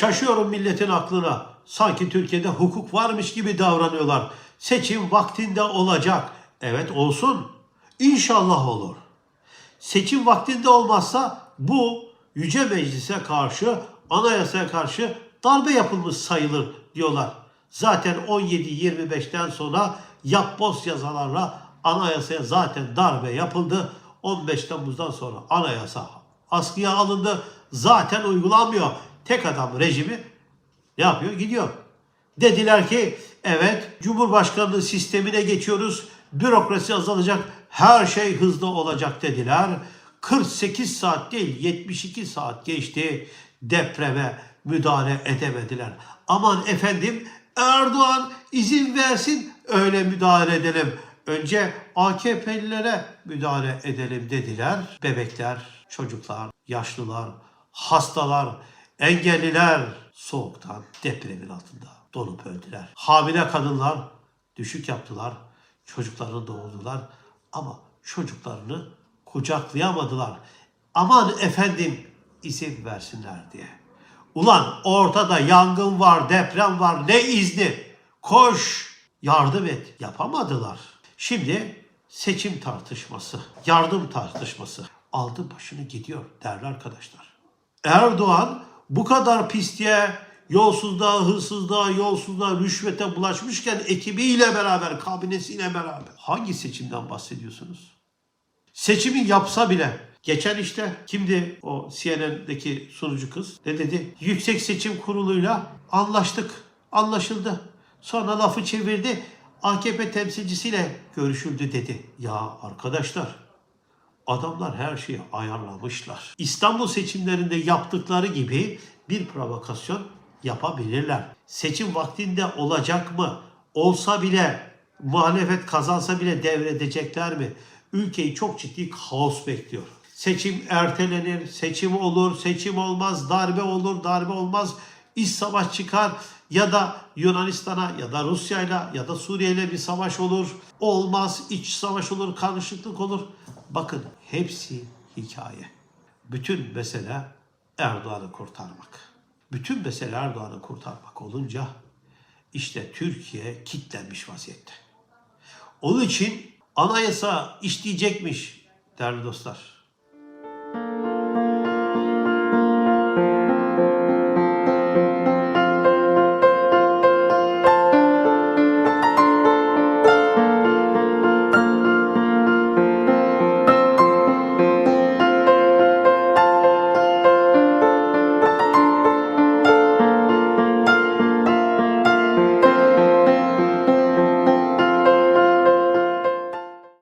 Şaşıyorum milletin aklına. Sanki Türkiye'de hukuk varmış gibi davranıyorlar. Seçim vaktinde olacak. Evet olsun. İnşallah olur. Seçim vaktinde olmazsa bu yüce meclise karşı, anayasaya karşı darbe yapılmış sayılır diyorlar. Zaten 17-25'ten sonra yapboz yasalarla anayasaya zaten darbe yapıldı. 15 Temmuz'dan sonra anayasa askıya alındı. Zaten uygulanmıyor. Tek adam rejimi ne yapıyor? Gidiyor. Dediler ki evet Cumhurbaşkanlığı sistemine geçiyoruz. Bürokrasi azalacak. Her şey hızlı olacak dediler. 48 saat değil 72 saat geçti. Depreme müdahale edemediler. Aman efendim Erdoğan izin versin öyle müdahale edelim. Önce AKP'lilere müdahale edelim dediler. Bebekler, çocuklar, yaşlılar, hastalar, engelliler soğuktan depremin altında donup öldüler. Hamile kadınlar düşük yaptılar. Çocuklarını doğurdular ama çocuklarını kucaklayamadılar. Aman efendim izin versinler diye. Ulan ortada yangın var, deprem var. Ne izni? Koş, yardım et. Yapamadılar. Şimdi seçim tartışması, yardım tartışması aldı başını gidiyor değerli arkadaşlar. Erdoğan bu kadar pisliğe, yolsuzluğa, hırsızlığa, yolsuzluğa, rüşvete bulaşmışken ekibiyle beraber, kabinesiyle beraber hangi seçimden bahsediyorsunuz? Seçimi yapsa bile geçen işte kimdi o CNN'deki sunucu kız ne dedi? Yüksek Seçim Kurulu'yla anlaştık, anlaşıldı. Sonra lafı çevirdi. AKP temsilcisiyle görüşüldü dedi. Ya arkadaşlar Adamlar her şeyi ayarlamışlar. İstanbul seçimlerinde yaptıkları gibi bir provokasyon yapabilirler. Seçim vaktinde olacak mı? Olsa bile muhalefet kazansa bile devredecekler mi? Ülkeyi çok ciddi kaos bekliyor. Seçim ertelenir, seçim olur, seçim olmaz, darbe olur, darbe olmaz. İç savaş çıkar ya da Yunanistan'a ya da Rusya'yla ya da Suriye'yle bir savaş olur. Olmaz, iç savaş olur, karışıklık olur. Bakın hepsi hikaye. Bütün mesele Erdoğan'ı kurtarmak. Bütün mesele Erdoğan'ı kurtarmak olunca işte Türkiye kitlenmiş vaziyette. Onun için anayasa işleyecekmiş değerli dostlar.